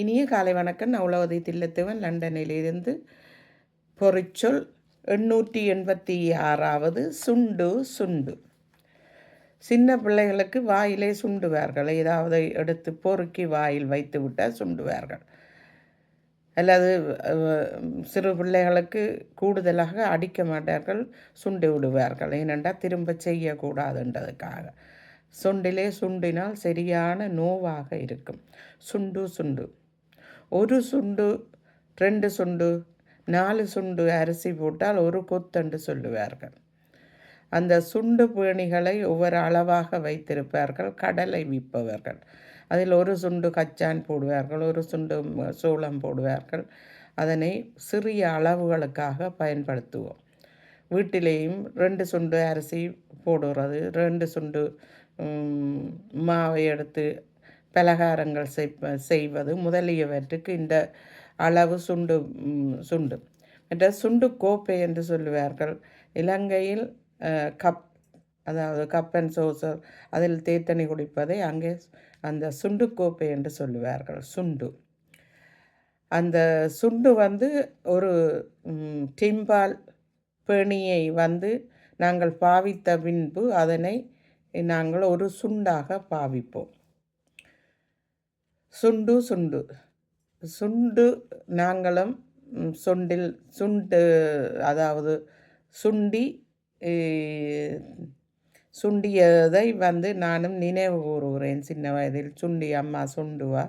இனிய காலை வணக்கம். நான் உலகதை தில்லத்துவன் லண்டனிலிருந்து பொறிச்சொல் எண்ணூற்றி எண்பத்தி ஆறாவது சுண்டு சுண்டு. சின்ன பிள்ளைகளுக்கு வாயிலே சுண்டுவார்கள். ஏதாவது எடுத்து பொறுக்கி வாயில் வைத்து விட்டால் சுண்டுவார்கள். அல்லது சிறு பிள்ளைகளுக்கு கூடுதலாக அடிக்க மாட்டார்கள் சுண்டு விடுவார்கள். ஏனென்றால் திரும்ப செய்யக்கூடாதுன்றதுக்காக. சுண்டிலே சுண்டினால் சரியான நோவாக இருக்கும். சுண்டு சுண்டு. ஒரு சுண்டு ரெண்டு சுண்டு நாலு சுண்டு அரிசி போட்டால் ஒரு கொத்தண்டு சொல்லுவார்கள். அந்த சுண்டு பேணிகளை ஒவ்வொரு அளவாக வைத்திருப்பார்கள் கடலை விற்பவர்கள். அதில் ஒரு சுண்டு கச்சான் போடுவார்கள் ஒரு சுண்டு சோளம் போடுவார்கள். அதனை சிறிய அளவுகளுக்காக பயன்படுத்துவோம். வீட்டிலேயும் ரெண்டு சுண்டு அரிசி போடுறது ரெண்டு சுண்டு மாவை எடுத்து பலகாரங்கள் செய்வது முதலியவற்றுக்கு இந்த அளவு சுண்டு சுண்டு. மற்ற சுண்டு கோப்பை என்று சொல்லுவார்கள். இலங்கையில் கப் அதாவது கப் அண்ட் சோசர் அதில் தேத்தனி குடிப்பதை அங்கே அந்த சுண்டு கோப்பை என்று சொல்லுவார்கள். சுண்டு. அந்த சுண்டு வந்து ஒரு டிம்பால் பேணியை வந்து நாங்கள் பாவித்த பின்பு அதனை நாங்கள் ஒரு சுண்டாக பாவிப்போம். சுண்டு சுண்டு. சுண்டு நாங்களும் சுண்டில் சுண்டு அதாவது சுண்டி சுண்டியதை வந்து நானும் நினைவு கூறுகிறேன். சின்ன வயதில் சுண்டி அம்மா சுண்டுவா.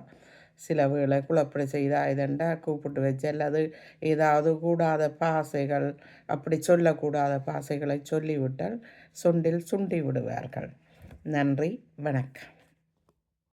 சில வேளை குழப்படி செய்தா இதண்டா கூப்பிட்டு வச்சு அல்லது ஏதாவது கூடாத பாசைகள் அப்படி சொல்லக்கூடாத பாசைகளை சொல்லிவிட்டால் சுண்டில் சுண்டி விடுவார்கள். நன்றி வணக்கம்.